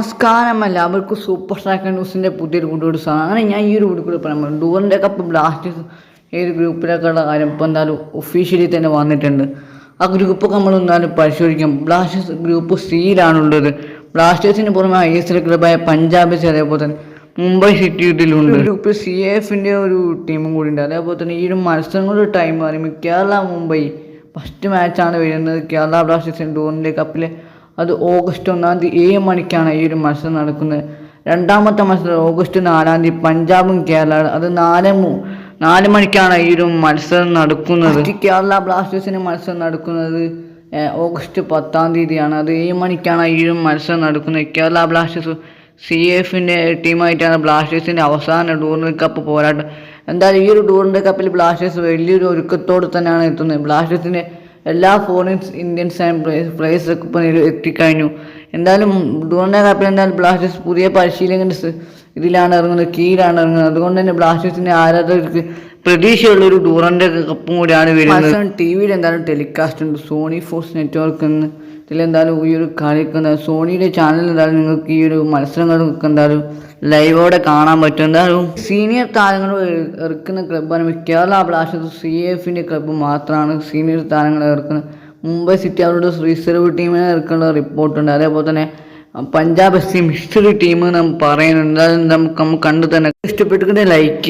നമസ്കാരം എല്ലാവർക്കും super stacker ന്യൂസിന്റെ പുതിയൊരു കൂട്ടുകൂടി സാധനം അങ്ങനെ ഞാൻ ഈ ഒരു കൂടി കൂടി പറയാൻ ഡൂറിന്റെ കപ്പ് ബ്ലാസ്റ്റേഴ്സ് ഏത് ഗ്രൂപ്പിലേക്കുള്ള കാര്യം? ഇപ്പോൾ എന്തായാലും ഒഫീഷ്യലി തന്നെ വന്നിട്ടുണ്ട്. ആ ഗ്രൂപ്പൊക്കെ നമ്മൾ എന്തായാലും പരിശോധിക്കാം. ബ്ലാസ്റ്റേഴ്സ് ഗ്രൂപ്പ് സിയിലാണുള്ളത് ബ്ലാസ്റ്റേഴ്സിന് പുറമെ ഐ എസ് എൽ ക്ലബായ പഞ്ചാബ് അതേപോലെ തന്നെ മുംബൈ സിറ്റി ഇതിലുണ്ട് ഗ്രൂപ്പ് സി എഫിന്റെ ഒരു ടീമും കൂടി ഉണ്ട്. അതേപോലെ തന്നെ ഈ ഒരു മത്സരങ്ങളുടെ ടൈം പറയുമ്പോൾ കേരള മുംബൈ ഫസ്റ്റ് മാച്ചാണ് വരുന്നത്. കേരള ബ്ലാസ്റ്റേഴ്സിന്റെ ഡൂറിന്റെ കപ്പിലെ അത് ഓഗസ്റ്റ് ഒന്നാം തീയതി ഏഴ് മണിക്കാണ് ഈ ഒരു മത്സരം നടക്കുന്നത്. രണ്ടാമത്തെ മത്സരം ഓഗസ്റ്റ് നാലാം തീയതി പഞ്ചാബും കേരള അത് നാല് നാല് മണിക്കാണ് ഈ ഒരു മത്സരം നടക്കുന്നത്. കേരള ബ്ലാസ്റ്റേഴ്സിന് മത്സരം നടക്കുന്നത് ഓഗസ്റ്റ് പത്താം തീയതിയാണ്. അത് ഏഴ് മണിക്കാണ് ഈ ഒരു മത്സരം നടക്കുന്നത്. കേരള ബ്ലാസ്റ്റേഴ്സ് സി എഫിന്റെ ടീമായിട്ടാണ് ബ്ലാസ്റ്റേഴ്സിന്റെ അവസാന ടൂർണമെന്റ് കപ്പ് പോരാട്ടം. എന്തായാലും ഈ ഒരു ടൂർണമെന്റ് കപ്പിൽ ബ്ലാസ്റ്റേഴ്സ് വലിയൊരു ഒരുക്കത്തോടെ തന്നെയാണ് എത്തുന്നത്. ബ്ലാസ്റ്റേഴ്സിന്റെ എല്ലാ ഫോറിൻ ഇന്ത്യൻസ് പ്ലേയേഴ്സൊക്കെ ഇപ്പം എത്തിക്കഴിഞ്ഞു. എന്തായാലും ടൂർണമെന്റ് കപ്പിൽ എന്തായാലും ബ്ലാസ്റ്റേഴ്സ് പുതിയ പരിശീലകന്റെ സ് ഇതിലാണ് ഇറങ്ങുന്നത് കീഴിലാണ് ഇറങ്ങുന്നത്. അതുകൊണ്ട് തന്നെ ബ്ലാസ്റ്റേഴ്സിന്റെ ആരാധകർക്ക് പ്രതീക്ഷയുള്ള ഒരു ടൂർണമെന്റ് കപ്പും കൂടിയാണ് വരുന്നത്. ടി വിയിൽ എന്തായാലും ടെലികാസ്റ്റ് ഉണ്ട്. സോണി ഫോസ് നെറ്റ്വർക്ക് എന്ന് ഇതിലെന്തായാലും ഈ ഒരു കളിക്കുന്ന സോണിയുടെ ചാനൽ എന്തായാലും നിങ്ങൾക്ക് ഈ ഒരു മത്സരങ്ങളൊക്കെ എന്തായാലും ലൈവോടെ കാണാൻ പറ്റും. എന്തായാലും സീനിയർ താരങ്ങൾ ഇറക്കുന്ന ക്ലബ്ബാണ് കേരള ബ്ലാസ്റ്റേഴ്സ് സി എഫിന്റെ ക്ലബ്ബ് മാത്രമാണ് സീനിയർ താരങ്ങൾ ഇറക്കുന്നത്. മുംബൈ സിറ്റി അവരുടെ റിസർവ് ടീമിനെ ഇറക്കുന്ന റിപ്പോർട്ടുണ്ട് അതേപോലെ തന്നെ പഞ്ചാബ് സി ടീം എന്ന് പറയുന്നുണ്ട് അത് നമുക്ക് നമുക്ക് കണ്ടു തന്നെ ഇഷ്ടപ്പെട്ടിട്ട് ലൈക്ക്